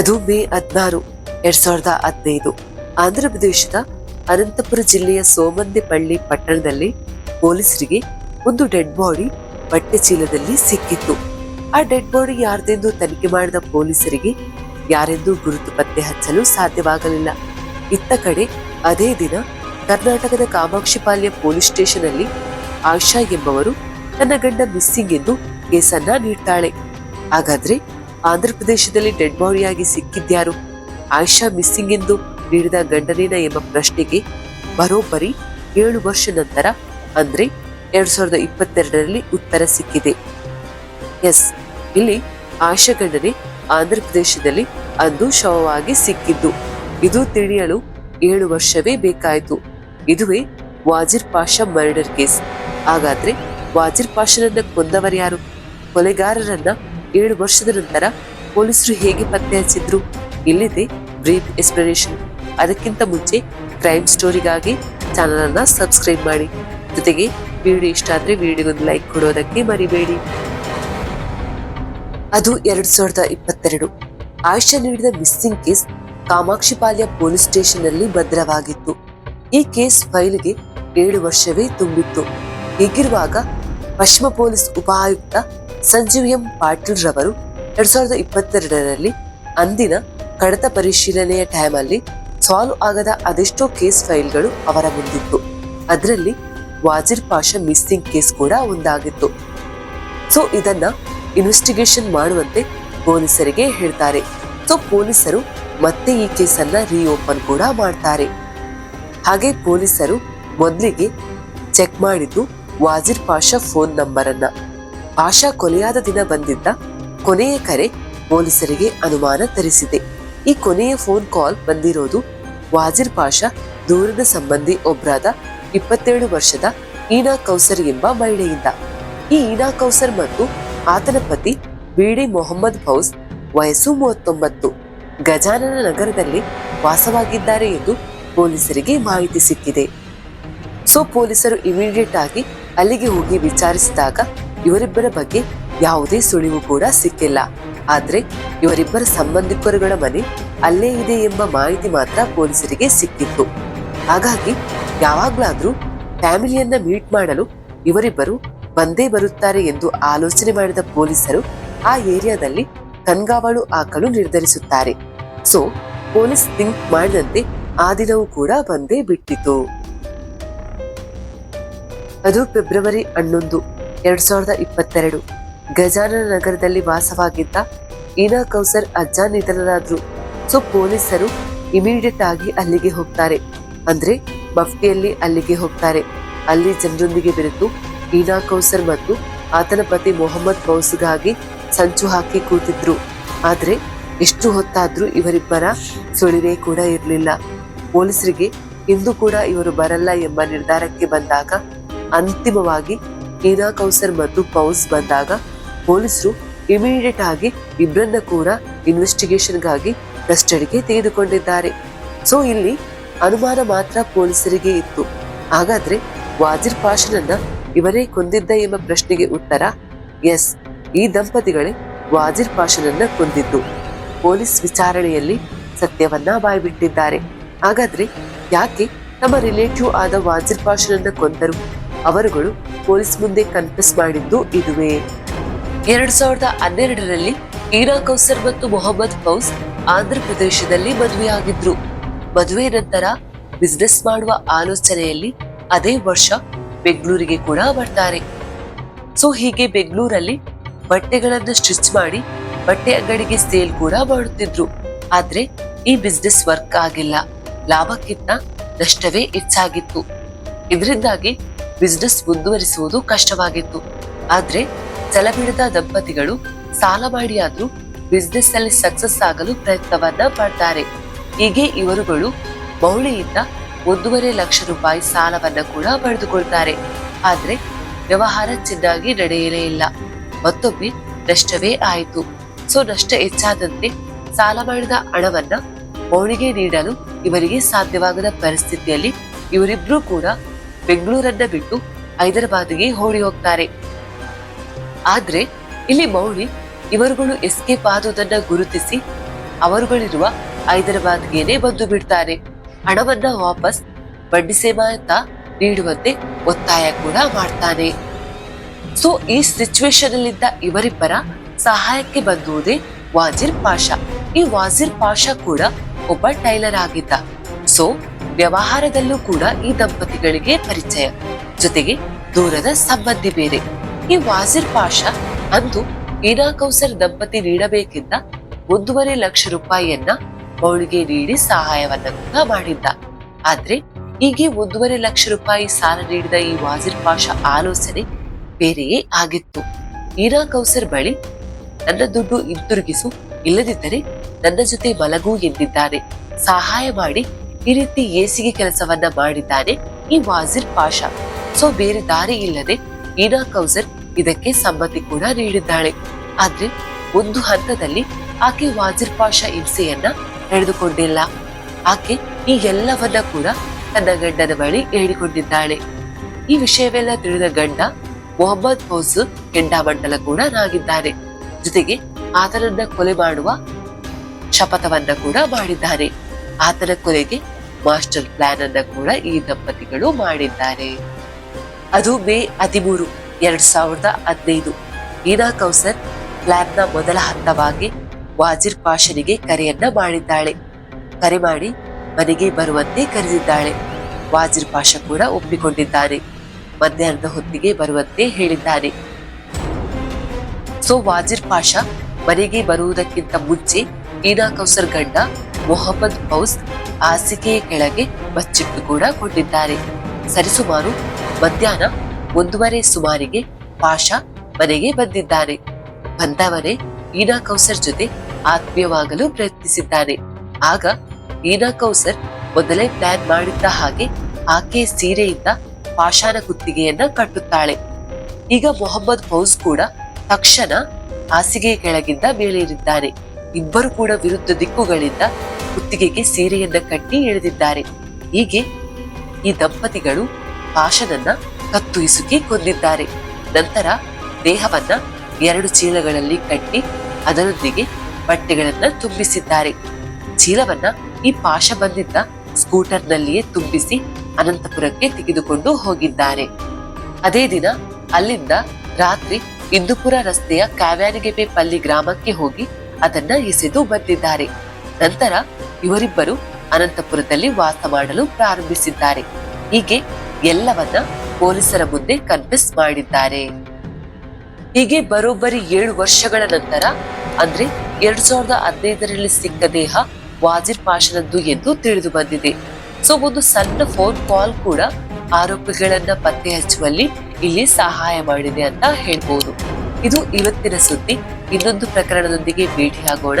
ಅದು ಮೇ ಹದಿನಾರು, ಎರಡ್ ಸಾವಿರದ ಹದಿನೈದು. ಆಂಧ್ರಪ್ರದೇಶದ ಅನಂತಪುರ ಜಿಲ್ಲೆಯ ಸೋಮಂದಿಪಳ್ಳಿ ಪಟ್ಟಣದಲ್ಲಿ ಪೊಲೀಸರಿಗೆ ಒಂದು ಡೆಡ್ ಬಾಡಿ ಬಟ್ಟೆ ಚೀಲದಲ್ಲಿ ಸಿಕ್ಕಿತ್ತು. ಆ ಡೆಡ್ ಬಾಡಿ ಯಾರ್ದೆಂದು ತನಿಖೆ ಮಾಡಿದ ಪೊಲೀಸರಿಗೆ ಯಾರೆಂದು ಗುರುತು ಪತ್ತೆ ಹಚ್ಚಲು ಸಾಧ್ಯವಾಗಲಿಲ್ಲ. ಇತ್ತ ಕಡೆ ಅದೇ ದಿನ ಕರ್ನಾಟಕದ ಕಾಮಾಕ್ಷಿಪಾಲ್ಯ ಪೊಲೀಸ್ ಸ್ಟೇಷನ್ ಅಲ್ಲಿ ಆಶಾ ಎಂಬವರು ತನ್ನ ಗಂಡ ಮಿಸ್ಸಿಂಗ್ ಎಂದು ಕೇಸನ್ನ ನೀಡ್ತಾಳೆ. ಹಾಗಾದ್ರೆ ಆಂಧ್ರಪ್ರದೇಶದಲ್ಲಿ ಡೆಡ್ ಬಾಡಿಯಾಗಿ ಸಿಕ್ಕಿದ್ಯಾರು ಆಯಿಷಾ ಮಿಸ್ಸಿಂಗ್ ಎಂದು ನೀಡಿದ ಗಂಡನೇನ ಎಂಬ ಪ್ರಶ್ನೆಗೆ ಬರೋಬ್ಬರಿ ಏಳು ವರ್ಷ ನಂತರ ಅಂದ್ರೆ ಎರಡ್ ಸಾವಿರದ ಇಪ್ಪತ್ತೆರಡರಲ್ಲಿ ಉತ್ತರ ಸಿಕ್ಕಿದೆ. ಎಸ್, ಇಲ್ಲಿ ಆಯಿಷಾ ಗಂಡನೇ ಆಂಧ್ರಪ್ರದೇಶದಲ್ಲಿ ಅಂದು ಶವವಾಗಿ ಸಿಕ್ಕಿದ್ದು. ಇದು ತಿಳಿಯಲು ಏಳು ವರ್ಷವೇ ಬೇಕಾಯಿತು. ಇದುವೇ ವಾಜಿರ್ ಪಾಷಾ ಮರ್ಡರ್ ಕೇಸ್. ಹಾಗಾದ್ರೆ ವಾಜಿರ್ ಪಾಷನನ್ನ ಕೊಂದವರ್ಯಾರು? ಕೊಲೆಗಾರರನ್ನ ಏಳು ವರ್ಷದ ನಂತರ ಪೊಲೀಸರು ಹೇಗೆ ಪತ್ತೆ ಹಚ್ಚಿದ್ರು ಇಲ್ಲಿದೆ ಬ್ರೀಫ್ ಎಕ್ಸ್ಪ್ಲನೇಷನ್. ಅದಕ್ಕಿಂತ ಮುಂಚೆ ಕ್ರೈಮ್ ಸ್ಟೋರಿಗಾಗಿ ಚಾನಲ್ ಅನ್ನ ಸಬ್ಸ್ಕ್ರೈಬ್ ಮಾಡಿ. ಜೊತೆಗೆ ವಿಡಿಯೋ ಇಷ್ಟ ಆದ್ರೆ ವಿಡಿಯೋಗೊಂದು ಲೈಕ್ ಕೊಡೋದಕ್ಕೆ ಮರಿಬೇಡಿ. ಅದು ಎರಡ್ ಸಾವಿರದ ಇಪ್ಪತ್ತೆರಡು. ಆಯುಷ್ಯ ನೀಡಿದ ಮಿಸ್ಸಿಂಗ್ ಕೇಸ್ ಕಾಮಾಕ್ಷಿಪಾಲ್ಯ ಪೊಲೀಸ್ ಸ್ಟೇಷನ್ನಲ್ಲಿ ಭದ್ರವಾಗಿತ್ತು. ಈ ಕೇಸ್ ಫೈಲ್ಗೆ ಏಳು ವರ್ಷವೇ ತುಂಬಿತ್ತು. ಹೀಗಿರುವಾಗ ಪಶ್ಚಿಮ ಪೊಲೀಸ್ ಉಪ ಆಯುಕ್ತ ಸಂಜೀವ್ ಎಂ ಪಾಟೀಲ್ ರವರು ಎರಡ್ ಸಾವಿರದ ಇಪ್ಪತ್ತೆರಡರಲ್ಲಿ ಅಂದಿನ ಕಡತ ಪರಿಶೀಲನೆಯ ಟೈಮಲ್ಲಿ ಸಾಲ್ವ್ ಆಗದ ಅದೆಷ್ಟೋ ಕೇಸ್ ಫೈಲ್ಗಳು ಅವರ ಮುಂದಿತ್ತು. ಅದರಲ್ಲಿ ವಾಜಿರ್ ಪಾಷ ಮಿಸ್ಸಿಂಗ್ ಕೇಸ್ ಕೂಡ ಒಂದಾಗಿತ್ತು. ಸೊ, ಇದನ್ನ ಇನ್ವೆಸ್ಟಿಗೇಷನ್ ಮಾಡುವಂತೆ ಪೊಲೀಸರಿಗೆ ಹೇಳ್ತಾರೆ. ಸೊ, ಪೊಲೀಸರು ಮತ್ತೆ ಈ ಕೇಸನ್ನ ರೀಓಪನ್ ಕೂಡ ಮಾಡ್ತಾರೆ. ಹಾಗೆ ಪೊಲೀಸರು ಮೊದಲಿಗೆ ಚೆಕ್ ಮಾಡಿದ್ದು ವಾಜಿರ್ ಪಾಷಾ ಫೋನ್ ನಂಬರ್ ಅನ್ನ ಪಾಷಾ ಕೊಲೆಯಾದ ದಿನ ಬಂದಿದ್ದ ಕೊನೆಯ ಕರೆ ಪೊಲೀಸರಿಗೆ ಅನುಮಾನ ತರಿಸಿದೆ. ಈ ಕೊನೆಯ ಫೋನ್ ಕಾಲ್ ಬಂದಿರೋದು ವಾಜಿರ್ ಪಾಷಾ ದೂರದ ಸಂಬಂಧಿ ಒಬ್ರಾದ ಇಪ್ಪತ್ತೇಳು ವರ್ಷದ ಈನಾ ಕೌಸರ್ ಎಂಬ ಮಹಿಳೆಯಿಂದ. ಈ ಈನಾ ಕೌಸರ್ ಮತ್ತು ಆತನ ಪತಿ ಬಿಡಿ ಮೊಹಮ್ಮದ್ ಫೌಸ್ ವಯಸ್ಸು ಮೂವತ್ತೊಂಬತ್ತು, ಗಜಾನನ ನಗರದಲ್ಲಿ ವಾಸವಾಗಿದ್ದಾರೆ ಎಂದು ಪೊಲೀಸರಿಗೆ ಮಾಹಿತಿ ಸಿಕ್ಕಿದೆ. ಸೊ ಪೊಲೀಸರು ಇಮಿಡಿಯೇಟ್ ಆಗಿ ಅಲ್ಲಿಗೆ ಹೋಗಿ ವಿಚಾರಿಸಿದಾಗ ಇವರಿಬ್ಬರ ಬಗ್ಗೆ ಯಾವುದೇ ಸುಳಿವು ಕೂಡ ಸಿಕ್ಕಿಲ್ಲ. ಆದ್ರೆ ಇವರಿಬ್ಬರ ಸಂಬಂಧಿಕರುಗಳ ಮನೆ ಅಲ್ಲೇ ಇದೆ ಎಂಬ ಮಾಹಿತಿ ಮಾತ್ರ ಪೊಲೀಸರಿಗೆ ಸಿಕ್ಕಿತ್ತು. ಹಾಗಾಗಿ ಯಾವಾಗ್ಲಾದ್ರೂ ಫ್ಯಾಮಿಲಿಯನ್ನ ಮೀಟ್ ಮಾಡಲು ಇವರಿಬ್ಬರು ಬಂದೇ ಬರುತ್ತಾರೆ ಎಂದು ಆಲೋಚನೆ ಮಾಡಿದ ಪೊಲೀಸರು ಆ ಏರಿಯಾದಲ್ಲಿ ಕಣ್ಗಾವಲು ಹಾಕಲು ನಿರ್ಧರಿಸುತ್ತಾರೆ. ಸೊ ಪೊಲೀಸ್ ಥಿಂಕ್ ಮಾಡಿದಂತೆ ಆ ದಿನವೂ ಕೂಡ ಬಂದೇ ಬಿಟ್ಟಿತು ಅದು ಫೆಬ್ರವರಿ ಹನ್ನೊಂದು, ಎರಡ್ ಸಾವಿರದ ಇಪ್ಪತ್ತೆರಡು. ಗಜಾನನ ನಗರದಲ್ಲಿ ವಾಸವಾಗಿದ್ದ ಈನಾ ಕೌಸರ್ ಅಜ್ಜ ನಿಧನರಾದ್ರು. ಸೊ ಪೊಲೀಸರು ಇಮಿಡಿಯೇಟ್ ಆಗಿ ಅಲ್ಲಿಗೆ ಹೋಗ್ತಾರೆ. ಅಂದ್ರೆ ಮಫ್ತಿಯಲ್ಲಿ ಅಲ್ಲಿಗೆ ಹೋಗ್ತಾರೆ. ಅಲ್ಲಿ ಜನರೊಂದಿಗೆ ಬೆರೆತು ಈನಾ ಕೌಸರ್ ಮತ್ತು ಆತನ ಪತಿ ಮೊಹಮ್ಮದ್ ಕೌಸ್ಗಾಗಿ ಸಂಚು ಹಾಕಿ ಕೂತಿದ್ರು. ಆದ್ರೆ ಎಷ್ಟು ಹೊತ್ತಾದ್ರೂ ಇವರಿಬ್ಬರ ಸುಳಿವೆ ಕೂಡ ಇರಲಿಲ್ಲ. ಪೊಲೀಸರಿಗೆ ಇಂದು ಕೂಡ ಇವರು ಬರಲ್ಲ ಎಂಬ ನಿರ್ಧಾರಕ್ಕೆ ಬಂದಾಗ ಅಂತಿಮವಾಗಿ ಹೀನಾ ಕೌಸರ್ ಮತ್ತು ಪೌಸ್ ಬಂದಾಗ ಪೊಲೀಸರು ಇಮಿಡಿಯೇಟ್ ಆಗಿ ಇಬ್ಬರನ್ನ ಕೂಡ ಇನ್ವೆಸ್ಟಿಗೇಷನ್ಗಾಗಿ ಕಸ್ಟಡಿಗೆ ತೆಗೆದುಕೊಂಡಿದ್ದಾರೆ. ಸೊ, ಇಲ್ಲಿ ಅನುಮಾನ ಮಾತ್ರ ಪೊಲೀಸರಿಗೆ ಇತ್ತು. ಹಾಗಾದ್ರೆ ವಾಜಿರ್ ಪಾಷನನ್ನ ಇವರೇ ಕೊಂದಿದ್ದ ಎಂಬ ಪ್ರಶ್ನೆಗೆ ಉತ್ತರ, ಎಸ್, ಈ ದಂಪತಿಗಳೇ ವಾಜಿರ್ ಪಾಷನನ್ನ ಕೊಂದಿದ್ದು. ಪೊಲೀಸ್ ವಿಚಾರಣೆಯಲ್ಲಿ ಸತ್ಯವನ್ನ ಬಾಯ್ಬಿಟ್ಟಿದ್ದಾರೆ. ಹಾಗಾದ್ರೆ ಯಾಕೆ ತಮ್ಮ ರಿಲೇಟಿವ್ ಆದ ವಾಜಿರ್ ಪಾಷನನ್ನ ಕೊಂದರು? ಅವರುಗಳು ಪೊಲೀಸ್ ಮುಂದೆ ಕನ್ಫೆಸ್ ಮಾಡಿದ್ದು ಇದುವೇ. ಎರಡ್ ಸಾವಿರದ ಹನ್ನೆರಡರಲ್ಲಿ ಈರಾ ಕೌಸರ್ ಮತ್ತು ಮೊಹಮ್ಮದ್ ಫೌಸ್ ಆಂಧ್ರ ಪ್ರದೇಶದಲ್ಲಿ ಮದುವೆಯಾಗಿದ್ರು. ಮದುವೆ ನಂತರ ಬಿಸ್ನೆಸ್ ಮಾಡುವ ಆಲೋಚನೆಯಲ್ಲಿ ಅದೇ ವರ್ಷ ಬೆಂಗಳೂರಿಗೆ ಕೂಡ ಬರ್ತಾರೆ. ಸೊ ಹೀಗೆ ಬೆಂಗಳೂರಲ್ಲಿ ಬಟ್ಟೆಗಳನ್ನು ಸ್ಟಿಚ್ ಮಾಡಿ ಬಟ್ಟೆ ಅಂಗಡಿಗೆ ಸೇಲ್ ಕೂಡ ಮಾಡುತ್ತಿದ್ರು. ಆದ್ರೆ ಈ ಬಿಸ್ನೆಸ್ ವರ್ಕ್ ಆಗಿಲ್ಲ. ಲಾಭಕ್ಕಿಂತ ನಷ್ಟವೇ ಹೆಚ್ಚಾಗಿತ್ತು. ಇದರಿಂದಾಗಿ ಬಿಸ್ನೆಸ್ ಮುಂದುವರಿಸುವುದು ಕಷ್ಟವಾಗಿತ್ತು. ಆದ್ರೆ ಚಲಬಿಡದ ದಂಪತಿಗಳು ಸಾಲ ಮಾಡಿಯಾದ್ರೂ ಬಿಸ್ನೆಸ್ ಅಲ್ಲಿ ಸಕ್ಸಸ್ ಆಗಲು ಪ್ರಯತ್ನವನ್ನ ಮಾಡ್ತಾರೆ. ಹೀಗೆ ಇವರುಗಳು ಮೌಳಿಯಿಂದ ಒಂದೂವರೆ ಲಕ್ಷ ರೂಪಾಯಿ ಸಾಲವನ್ನ ಕೂಡ ಪಡೆದುಕೊಳ್ತಾರೆ. ಆದ್ರೆ ವ್ಯವಹಾರ ಚೆನ್ನಾಗಿ ನಡೆಯಲೇ ಇಲ್ಲ. ಮತ್ತೊಮ್ಮೆ ನಷ್ಟವೇ ಆಯಿತು. ಸೊ, ನಷ್ಟ ಹೆಚ್ಚಾದಂತೆ ಸಾಲ ಮಾಡಿದ ಹಣವನ್ನ ಮೌಳಿಗೆ ನೀಡಲು ಇವರಿಗೆ ಸಾಧ್ಯವಾಗದ ಪರಿಸ್ಥಿತಿಯಲ್ಲಿ ಇವರಿಬ್ರು ಕೂಡ ಬೆಂಗಳೂರನ್ನ ಬಿಟ್ಟು ಹೈದರಾಬಾದ್ಗೆ ಓಡಿ ಹೋಗ್ತಾರೆ. ಆದ್ರೆ ಇಲ್ಲಿ ಮೌಳಿ ಇವರುಗಳು ಎಸ್ಕೇಪ್ ಆದುದನ್ನ ಗುರುತಿಸಿ ಅವರುಗಳಿರುವ ಹೈದರಾಬಾದ್ಗೇನೆ ಬಂದು ಬಿಡ್ತಾರೆ. ಹಣವನ್ನ ವಾಪಸ್ ಬಡ್ಡಿ ಅಂತ ನೀಡುವಂತೆ ಒತ್ತಾಯ ಕೂಡ ಮಾಡ್ತಾನೆ. ಸೊ ಈ ಸಿಚುವೇಶನ್ ಅಲ್ಲಿದ್ದ ಇವರಿಬ್ಬರ ಸಹಾಯಕ್ಕೆ ಬಂದುವುದೇ ವಾಜಿರ್ ಪಾಷಾ. ಈ ವಾಜಿರ್ ಪಾಷಾ ಕೂಡ ಒಬ್ಬ ಟೈಲರ್ ಆಗಿದ್ದ. ಸೊ ವ್ಯವಹಾರದಲ್ಲೂ ಕೂಡ ಈ ದಂಪತಿಗಳಿಗೆ ಪರಿಚಯ. ಜೊತೆಗೆ ದೂರದ ಸಂಬಂಧಿ ಬೇರೆ. ಈ ವಾಜಿರ್ ಪಾಷ ಅಂದು ಇರಾ ಕೌಸರ್ ದಂಪತಿ ನೀಡಬೇಕಿದ್ದ ಒಂದೂವರೆ ಲಕ್ಷ ರೂಪಾಯಿಯನ್ನ ಅವಳಿಗೆ ನೀಡಿ ಸಹಾಯವನ್ನ ಕೂಡ ಮಾಡಿದ್ದ. ಆದ್ರೆ ಹೀಗೆ ಒಂದೂವರೆ ಲಕ್ಷ ರೂಪಾಯಿ ಸಾಲ ನೀಡಿದ ಈ ವಾಜಿರ್ ಪಾಷಾ ಆಲೋಚನೆ ಬೇರೆಯೇ ಆಗಿತ್ತು. ಇರಾ ಕೌಸರ್ ಬಳಿ ನನ್ನ ದುಡ್ಡು ಹಿಂತಿರುಗಿಸು, ಇಲ್ಲದಿದ್ದರೆ ನನ್ನ ಜೊತೆ ಮಲಗು ಎಂದಿದ್ದಾರೆ. ಸಹಾಯ ಮಾಡಿ ಈ ರೀತಿ ಏಸಿಗೆ ಕೆಲಸವನ್ನ ಮಾಡಿದ್ದಾನೆ ಈ ವಾಜಿರ್ ಪಾಷಾ. ಸೊ ಬೇರೆ ದಾರಿ ಇಲ್ಲದೆ ಈನಾ ಕೌಸರ್ ಇದಕ್ಕೆ ಸಮ್ಮತಿ ಕೂಡ ನೀಡಿದ್ದಾಳೆ. ಆದ್ರೆ ಒಂದು ಹಂತದಲ್ಲಿ ಆಕೆ ವಾಜಿರ್ ಪಾಷಾ ಹಿಂಸೆಯನ್ನ ನಡೆದುಕೊಂಡಿಲ್ಲ. ಆಕೆ ಈ ಎಲ್ಲವನ್ನ ಕೂಡ ತನ್ನ ಗಂಡನ ಬಳಿ ಹೇಳಿಕೊಂಡಿದ್ದಾಳೆ. ಈ ವಿಷಯವೆಲ್ಲ ತಿಳಿದ ಗಂಡ ಮೊಹಮ್ಮದ್ ಫೌಜ್ ಕೆಂಡಾಮಂಡಲ ಕೂಡ ನಾಗಿದ್ದಾನೆ ಜೊತೆಗೆ ಆತನನ್ನ ಕೊಲೆ ಮಾಡುವ ಶಪಥವನ್ನ ಕೂಡ ಮಾಡಿದ್ದಾನೆ ಆತನ ಕೊನೆಗೆ ಮಾಸ್ಟರ್ ಪ್ಲಾನ್ ಅನ್ನ ಕೂಡ ಈ ದಂಪತಿಗಳು ಮಾಡಿದ್ದಾರೆ. ಅದು ಮೇ ಹದಿಮೂರು, ಎರಡ್ ಸಾವಿರದ ಹದಿನೈದು. ಈನಾ ಕೌಸರ್ ಪ್ಲಾನ್ನ ಮೊದಲ ಹಂತವಾಗಿ ವಾಜಿರ್ ಪಾಷನಿಗೆ ಕರೆಯನ್ನ ಮಾಡಿದ್ದಾಳೆ. ಕರೆ ಮಾಡಿ ಮನೆಗೆ ಬರುವಂತೆ ಕರೆದಿದ್ದಾಳೆ. ವಾಜಿರ್ ಪಾಷ ಕೂಡ ಒಪ್ಪಿಕೊಂಡಿದ್ದಾನೆ. ಮಧ್ಯಾಹ್ನದ ಹೊತ್ತಿಗೆ ಬರುವಂತೆ ಹೇಳಿದ್ದಾನೆ. ಸೊ ವಾಜಿರ್ ಪಾಷ ಮನೆಗೆ ಬರುವುದಕ್ಕಿಂತ ಮುಂಚೆ ಈನಾ ಕೌಸರ್ ಗಂಡ ಮೊಹಮ್ಮದ್ ಫೌಸ್ ಹಾಸಿಗೆಯ ಕೆಳಗೆ ಬಚ್ಚಿಟ್ಟು ಕೂಡ ಕೊಟ್ಟಿದ್ದಾರೆ. ಸರಿಸುಮಾರು ಮಧ್ಯಾಹ್ನ ಒಂದೂವರೆ ಸುಮಾರಿಗೆ ಪಾಷಾ ಮನೆಗೆ ಬಂದಿದ್ದಾನೆ ಬಂದವನೇ ಈನಾ ಕೌಸರ್ ಜೊತೆ ಆತ್ಮೀಯವಾಗಲು ಪ್ರಯತ್ನಿಸಿದ್ದಾನೆ ಆಗ ಈನಾ ಕೌಸರ್ ಮೊದಲೇ ಪ್ಲಾನ್ ಮಾಡಿದ್ದ ಹಾಗೆ ಆಕೆ ಸೀರೆಯಿಂದ ಪಾಷಾನ ಕುತ್ತಿಗೆಯನ್ನ ಕಟ್ಟುತ್ತಾಳೆ. ಈಗ ಮೊಹಮ್ಮದ್ ಫೌಸ್ ಕೂಡ ತಕ್ಷಣ ಹಾಸಿಗೆ ಕೆಳಗಿಂದ ಮೇಲೇರಿದ್ದಾನೆ ಇಬ್ಬರು ಕೂಡ ವಿರುದ್ಧ ದಿಕ್ಕುಗಳಿಂದ ಕುತ್ತಿಗೆಗೆ ಸೀರೆಯನ್ನ ಕಟ್ಟಿ ಎಳೆದಿದ್ದಾರೆ. ಹೀಗೆ ಈ ದಂಪತಿಗಳು ಪಾಶನನ್ನ ಕತ್ತು ಇಸುಕಿ ಕೊಂದಿದ್ದಾರೆ ನಂತರ ದೇಹವನ್ನ ಎರಡು ಚೀಲಗಳಲ್ಲಿ ಕಟ್ಟಿ ಅದರೊಂದಿಗೆ ಬಟ್ಟೆಗಳನ್ನ ತುಂಬಿಸಿದ್ದಾರೆ. ಚೀಲವನ್ನ ಈ ಪಾಶ ಬಂದಿದ್ದ ಸ್ಕೂಟರ್ನಲ್ಲಿಯೇ ತುಂಬಿಸಿ ಅನಂತಪುರಕ್ಕೆ ತೆಗೆದುಕೊಂಡು ಹೋಗಿದ್ದಾರೆ. ಅದೇ ದಿನ ಅಲ್ಲಿಂದ ರಾತ್ರಿ ಇಂದುಪುರ ರಸ್ತೆಯ ಕಾವ್ಯಾನಿಗೆಪೆ ಪಲ್ಲಿ ಗ್ರಾಮಕ್ಕೆ ಹೋಗಿ ಅದನ್ನ ಎಸೆದು ಬಂದಿದ್ದಾರೆ. ನಂತರ ಇವರಿಬ್ಬರು ಅನಂತಪುರದಲ್ಲಿ ವಾಸ ಮಾಡಲು ಪ್ರಾರಂಭಿಸಿದ್ದಾರೆ. ಹೀಗೆ ಎಲ್ಲವನ್ನ ಪೊಲೀಸರ ಮುಂದೆ ಕನ್ಫೆಸ್ ಮಾಡಿದ್ದಾರೆ. ಹೀಗೆ ಬರೋಬ್ಬರಿ ಏಳು ವರ್ಷಗಳ ನಂತರ, ಅಂದ್ರೆ ಎರಡ್ ಸಾವಿರದ ಹದಿನೈದರಲ್ಲಿ ಸಿಕ್ಕ ದೇಹ ವಾಜಿರ್ ಪಾಷನದ್ದು ಎಂದು ತಿಳಿದು ಬಂದಿದೆ. ಸೊ, ಒಂದು ಸಣ್ಣ ಫೋನ್ ಕಾಲ್ ಕೂಡ ಆರೋಪಿಗಳನ್ನ ಪತ್ತೆ ಹಚ್ಚುವಲ್ಲಿ ಇಲ್ಲಿ ಸಹಾಯ ಮಾಡಿದೆ ಅಂತ ಹೇಳ್ಬೋದು. ಇದು ಇವತ್ತಿನ ಸುದ್ದಿ. ಇನ್ನೊಂದು ಪ್ರಕರಣದೊಂದಿಗೆ ಭೇಟಿಯಾಗೋಣ.